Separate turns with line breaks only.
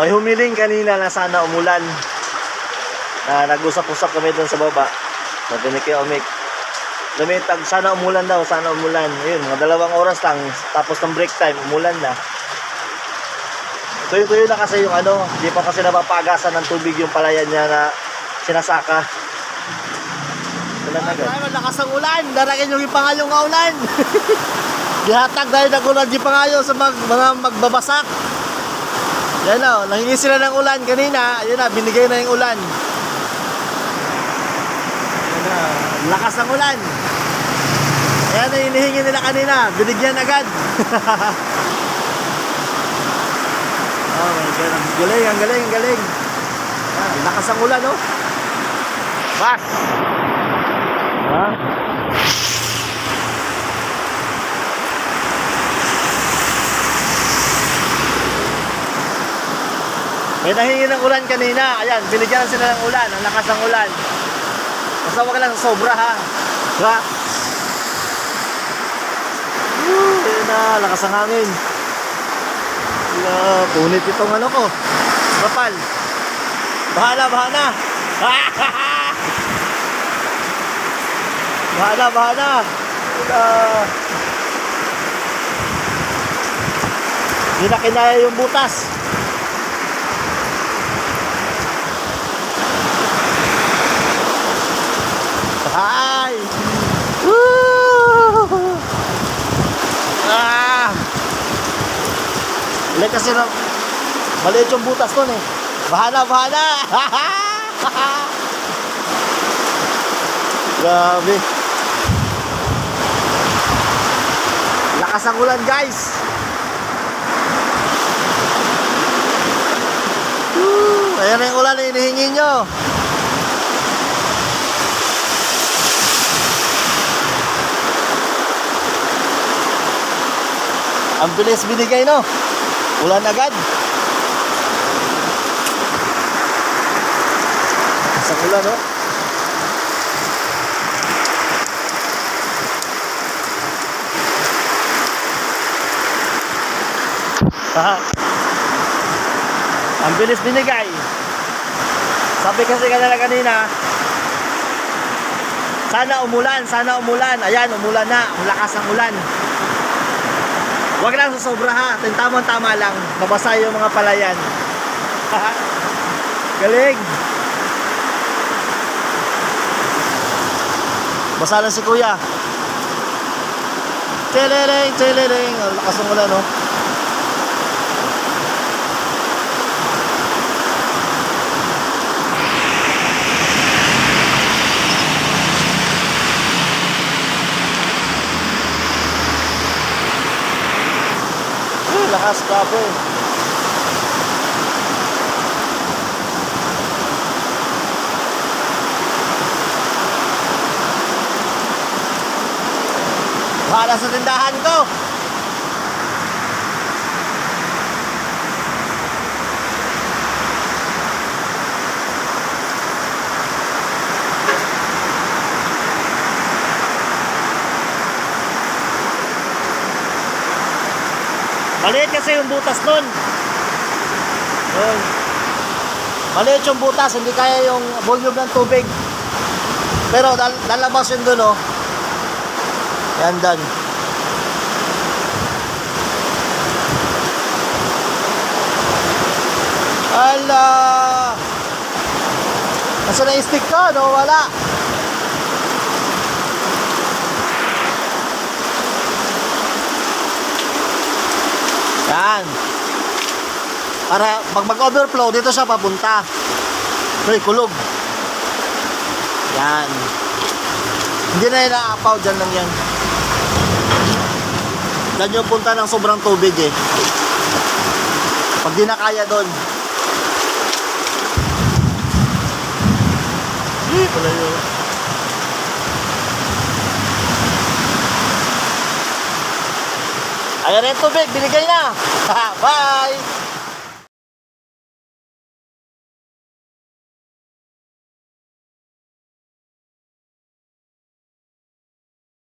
May humiling kanina na sana umulan. Na nag-usap-usap kami doon sa baba. Sabi ni Kuya Omik. Lumitag, sana umulan daw, sana umulan. Yun, mga dalawang oras lang. Tapos ng break time, umulan na. Tuyo-tuyo na kasi yung ano, hindi pa kasi napapagasan ng tubig yung palayan niya na sinasaka. Ulan agad.
Ay, malakas ang ulan. Daragin yung ipangayo nga ulan. Gihatag dahil ng ulan di pangayo sa mag, mga magbabasak. Yan o, nangingi sila ng ulan kanina. Ayun na, binigay na yung ulan. Yan na, lakas ng ulan. Ayan na hinihingi nila kanina. Binigyan agad. oh my God. Ang galing, ang galing, ang galing. Yan, lakas ang ulan, oh. Bas!
Ha?
May nahingi ng ulan kanina. Ayan, binigyan sila ng ulan. Ang lakas ng ulan. Basta wag lang sobra ha.
Woo! Ayun na, lakas ang hangin.
Wala, punit itong ano ko. Kapal. Bahala, bahala. bahala, bahala. Wala. Hindi na kinaya yung butas. Hindi kasi na, maliit yung butas nun eh. Bahala, bahala! Grabe. Lakas ang ulan guys. Woo! Ayan yung ulan na hinihingi nyo. Ang bilis binigay no. Ulan agad. Sa ulan no. Ha? Ang bilis binigay. Sabi kasi kanila kanina, sana umulan, sana umulan. Ayan, umulan na. Ang lakas ng ulan. Huwag lang sa sobra ha. Tama-tama lang. Mabasa yung mga palayan. Galing. Basa lang si kuya. Teleleng. Ang lakas ng ulan, no? Lakas grabe. Bahala sa tindahan ko. Maliit kasi yung butas nun. Yun. Maliit yung butas, hindi kaya yung volume ng tubig. Pero lal- lalabas yun dun, oh. Yan done. Ala! Nasa na yung stick ko, no? Wala. Yan. Para pag mag-overflow, dito siya papunta. Hoy, kulog. Yan. Hindi na yung naapaw, dyan lang yan. Dyan yung punta ng sobrang tubig eh. Pag di na kaya doon. Hindi pala yun. Ayan yung tubig, binigay na. Bye!